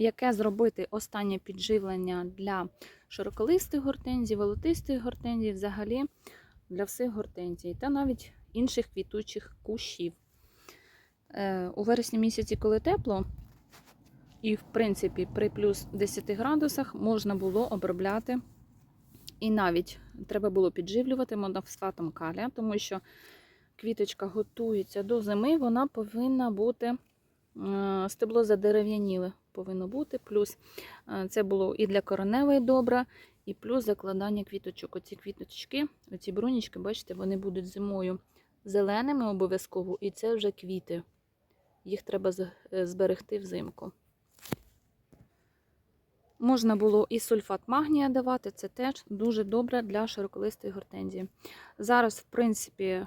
яке зробити останнє підживлення для широколистих гортензій, волотистих гортензій, взагалі для всіх гортензій та навіть інших квітучих кущів. Е, У вересні місяці, коли тепло, і в принципі при плюс 10 градусах можна було обробляти. І навіть треба було підживлювати монофосфатом калія, тому що квіточка готується до зими, вона повинна бути е, стебло задерев'яніле повинно бути. Плюс е, це було і для кореневої добра, і плюс закладання квіточок. Оці квіточки, оці брунічки, бачите, вони будуть зимою зеленими обов'язково, і це вже квіти. Їх треба е, зберегти взимку. Можна було і сульфат магнія давати, це теж дуже добре для широколистої гортензії. Зараз, в принципі, е,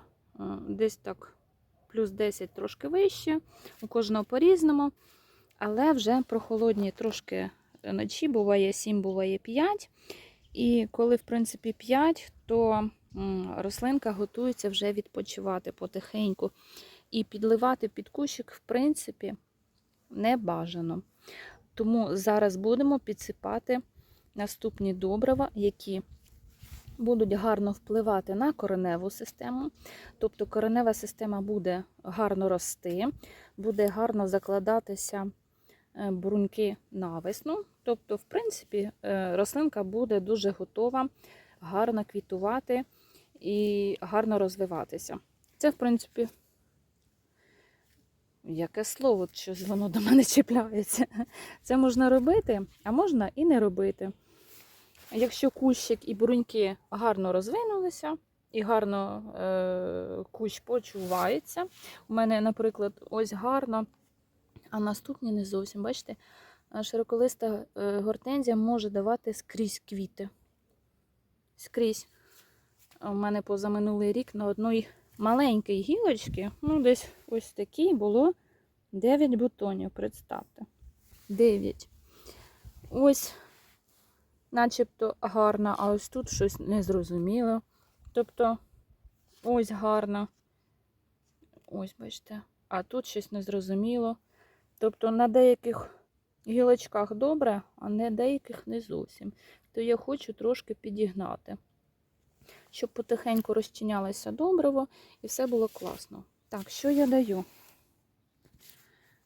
десь так плюс 10 трошки вище, у кожного по-різному, але вже прохолодні трошки ночі, буває 7, буває 5. І коли, в принципі, 5, то рослинка готується вже відпочивати потихеньку. І підливати під кущик, в принципі, не бажано. Тому зараз будемо підсипати наступні добрива, які будуть гарно впливати на кореневу систему. Тобто коренева система буде гарно рости, буде гарно закладатися бруньки навесну. Тобто, в принципі, е, рослинка буде дуже готова гарно квітувати і гарно розвиватися. Це, в принципі, Яке слово, щось воно до мене чіпляється. Це можна робити, а можна і не робити. Якщо кущик і бруньки гарно розвинулися і гарно е, кущ почувається. У мене, наприклад, ось гарно, а наступні не зовсім. Бачите, широколиста е, гортензія може давати скрізь квіти. Скрізь. У мене позаминулий рік на одній маленькій гілочці, ну десь ось такій було 9 бутонів, представте. 9. Ось, начебто гарно, а ось тут щось незрозуміло. Тобто, ось гарно. Ось, бачите, а тут щось незрозуміло. Тобто на деяких гілочках добре, а на деяких не зовсім. То я хочу трошки підігнати щоб потихеньку розчинялося добриво і все було класно. Так, що я даю? У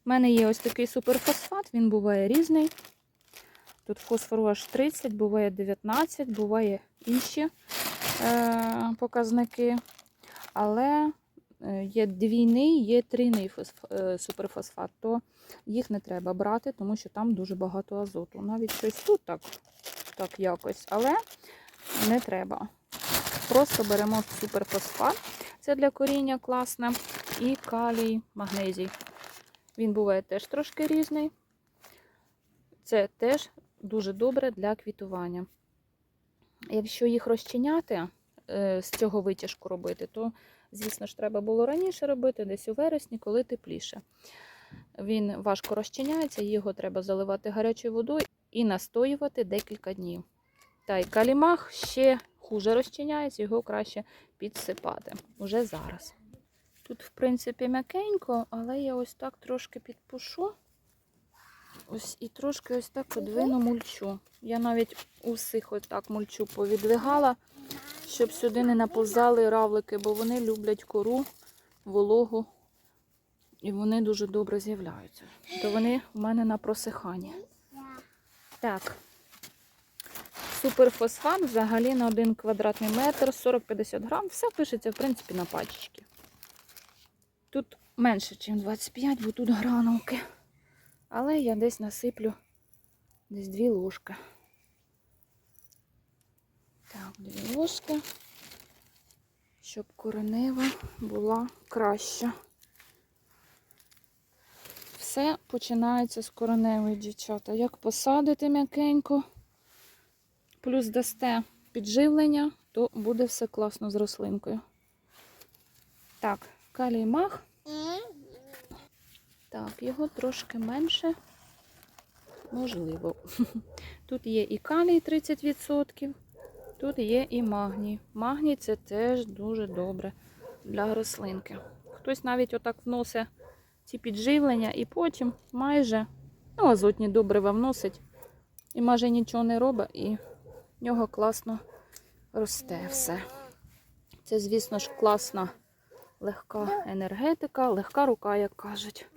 мене є ось такий суперфосфат, він буває різний. Тут фосфору аж 30, буває 19, буває інші е, показники. Але є двійний, є трійний е, суперфосфат, то їх не треба брати, тому що там дуже багато азоту. Навіть щось тут так, так якось, але не треба. Просто беремо суперфосфат, це для коріння класне, і калій, магнезій. Він буває теж трошки різний. Це теж дуже добре для квітування. Якщо їх розчиняти, е, з цього витяжку робити, то, звісно ж, треба було раніше робити, десь у вересні, коли тепліше. Він важко розчиняється, його треба заливати гарячою водою і настоювати декілька днів. Та й калімах ще хуже розчиняється, його краще підсипати уже зараз. Тут, в принципі, м'якенько, але я ось так трошки підпушу. Ось і трошки ось так подвину мульчу. Я навіть усіх ось так мульчу повідвигала, щоб сюди не наповзали равлики, бо вони люблять кору, вологу. І вони дуже добре з'являються. То вони у мене на просиханні. Так. Суперфосфат взагалі на 1 квадратний метр 40-50 грам. Все пишеться, в принципі, на пачечки. Тут менше, ніж 25, бо тут гранулки. Але я десь насиплю десь 2 ложки. Так, 2 ложки, щоб коренева була краща. Все починається з кореневої, дівчата. Як посадити м'якенько, плюс дасте підживлення, то буде все класно з рослинкою. Так, калій мах. Так, його трошки менше. Можливо. Тут є і калій 30%, тут є і магній. Магній це теж дуже добре для рослинки. Хтось навіть отак вносить ці підживлення і потім майже Ну, азотні добрива вносить. І майже нічого не робить, і в нього класно росте все. Це, звісно ж, класна легка енергетика, легка рука, як кажуть.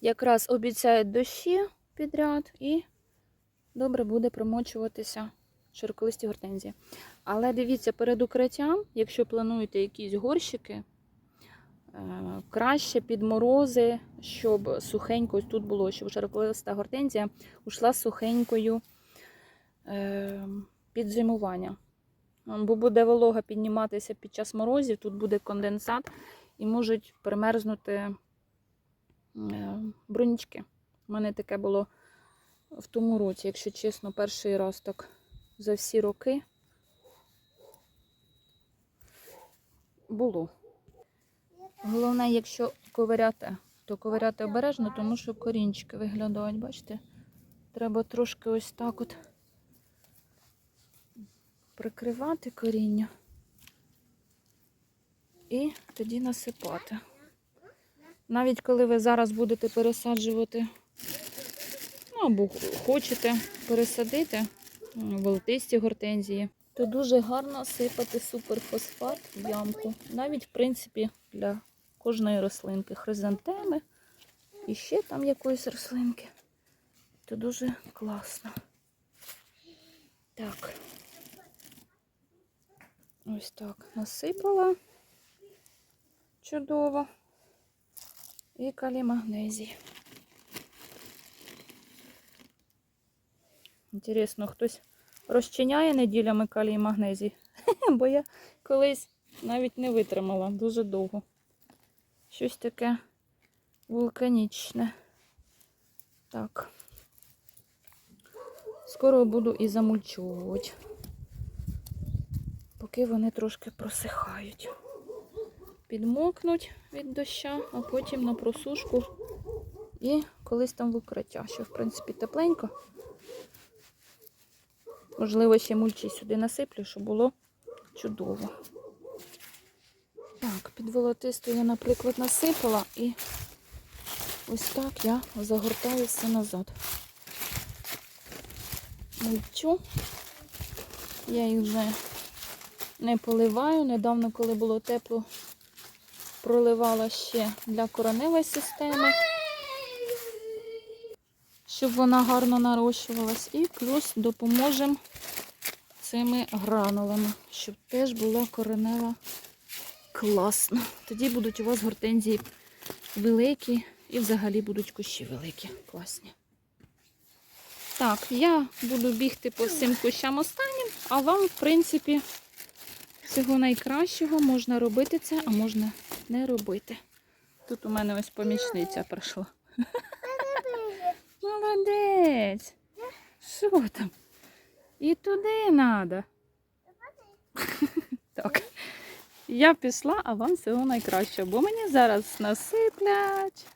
Якраз обіцяють дощі підряд і добре буде промочуватися широколисті гортензії. Але дивіться, перед укриттям, якщо плануєте якісь горщики, е, краще під морози, щоб сухенько тут було, щоб широколиста гортензія ушла сухенькою е, під зимування. Бо буде волога підніматися під час морозів, тут буде конденсат і можуть примерзнути е, брунічки. У мене таке було в тому році, якщо чесно, перший раз так за всі роки було. Головне, якщо ковиряти, то ковиряти обережно, тому що корінчики виглядають, бачите? Треба трошки ось так от прикривати коріння і тоді насипати. Навіть коли ви зараз будете пересаджувати, ну або хочете пересадити волотисті гортензії, то дуже гарно сипати суперфосфат в ямку. Навіть, в принципі, для кожної рослинки. Хризантеми і ще там якоїсь рослинки. То дуже класно. Так. Ось так насипала. Чудово. І калій Інтересно, хтось розчиняє неділями калій магнезій. Бо я колись навіть не витримала дуже довго. Щось таке вулканічне. Так. Скоро буду і замульчовувати поки вони трошки просихають. Підмокнуть від доща, а потім на просушку і колись там в укриття, що, в принципі, тепленько. Можливо, ще мульчі сюди насиплю, щоб було чудово. Так, під волотисту я, наприклад, насипала і ось так я загортаю все назад. Мульчу. Я їх вже не поливаю. Недавно, коли було тепло, проливала ще для короневої системи, щоб вона гарно нарощувалась. І плюс допоможемо цими гранулами, щоб теж була коренева класна. Тоді будуть у вас гортензії великі і взагалі будуть кущі великі, класні. Так, я буду бігти по всім кущам останнім, а вам, в принципі, всього найкращого можна робити це, а можна не робити. Тут у мене ось помічниця прийшла. Молодець. Що там? І туди треба. Так. Я пішла, а вам всього найкращого, бо мені зараз насиплять.